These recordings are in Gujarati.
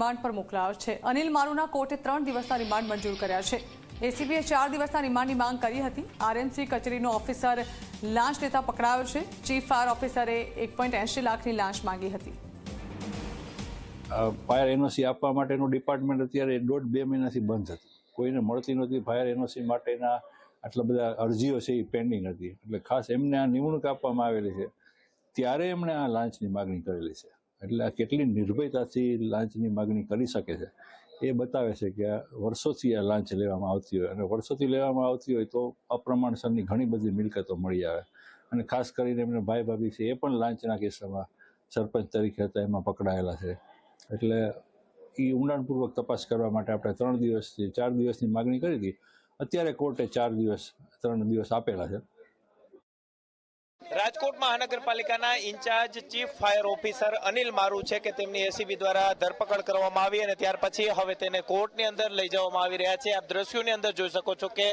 રિમાન્ડ પર મોકલાયો છે. અનિલ મારુના કોર્ટે ત્રણ દિવસના રિમાન્ડ મંજૂર કર્યા છે. એસીબીએ ચાર દિવસના રિમાન્ડની માંગ કરી હતી. આરએમસી કચેરીનો ઓફિસર લાંચ લેતા પકડાયો છે. ચીફ ફાયર ઓફિસરે એક લાખની લાંચ માંગી હતી. ફાયર એનઓસી આપવા માટેનું ડિપાર્ટમેન્ટ અત્યારે દોઢ બે મહિનાથી બંધ હતું કોઈને મળતી નહોતી ફાયર એનઓસી માટેના આટલા બધા અરજીઓ છે એ પેન્ડિંગ હતી. એટલે ખાસ એમને આ નિમણૂક આપવામાં આવેલી છે. ત્યારે એમણે આ લાંચની માગણી કરેલી છે. એટલે આ કેટલી નિર્ભયતાથી લાંચની માગણી કરી શકે છે, એ બતાવે છે કે વર્ષોથી આ લાંચ લેવામાં આવતી હોય. અને વર્ષોથી લેવામાં આવતી હોય તો અપ્રમાણસરની ઘણી બધી મિલકતો મળી આવે. અને ખાસ કરીને એમને ભાઈ ભાભી છે, એ પણ લાંચના કિસ્સામાં સરપંચ તરીકે હતા, એમાં પકડાયેલા છે. એટલે એ ઊંડાણપૂર્વક તપાસ કરવા માટે આપણે ત્રણ દિવસથી, ચાર દિવસની માગણી કરી હતી. અત્યારે કોર્ટે ચાર દિવસ, ત્રણ દિવસ આપેલા છે. રાજકોટ મહાનગરપાલિકાના in charge chief fire officer Anil Maru છે કે તેમની એસીબી દ્વારા ધરપકડ કરવામાં આવી અને ત્યાર પછી હવે તેને કોર્ટની અંદર લઈ જવામાં આવી રહ્યા છે. આપ દ્રશ્યોની અંદર જોઈ શકો છો કે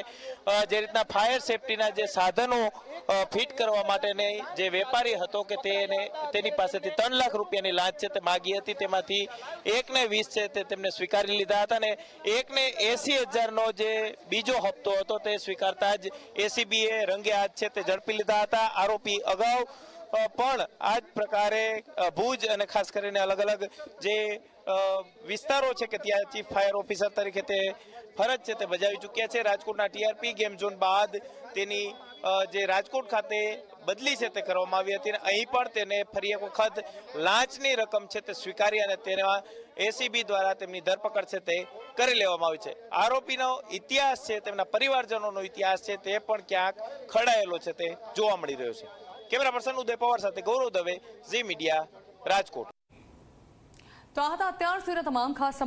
જે રીતના ફાયર સેફટીના જે સાધનો ફિટ કરવા માટેની જે વેપારી હતો કે તેને, તેની પાસેથી ત્રણ લાખ રૂપિયાની લાંચ છે તે માગી હતી. તેમાંથી એકને વીસ છે તે તેમને સ્વીકારી લીધા હતા અને એકને એસી હજારનો જે બીજો હપ્તો હતો તે સ્વીકારતા જ એસીબીએ રંગે હાથ છે તે ઝડપી લીધા હતા. આરોપી અગાઉ પણ આ જ પ્રકારે ભુજ અને ખાસ કરીને અલગ અલગ જે વિસ્તારો છે કે ત્યાં ચીફ ફાયર ઓફિસર તરીકે તે ફરજ છે તે બજાવી ચૂક્યા છે. રાજકોટના ટીઆરપી ગેમ ઝોન બાદ તેની જે રાજકોટ ખાતે બદલી છે તે કરવામાં આવી હતી અહીં પણ તેને ફરી એક વખત લાંચની રકમ છે તે સ્વીકારી અને તેના એસીબી દ્વારા તેમની ધરપકડ છે તે કરી લેવામાં આવી છે. આરોપીનો ઇતિહાસ છે, તેમના પરિવારજનોનો ઇતિહાસ છે, તે પણ ક્યાંક ખડાયેલો છે તે જોવા મળી રહ્યો છે. કેમેરા પર્સન ઉદય પવાર સાથે ગૌરવ દવે, ઝી મીડિયા, રાજકોટ. તો આ હતા અત્યાર સુધીના તમામ ખાસ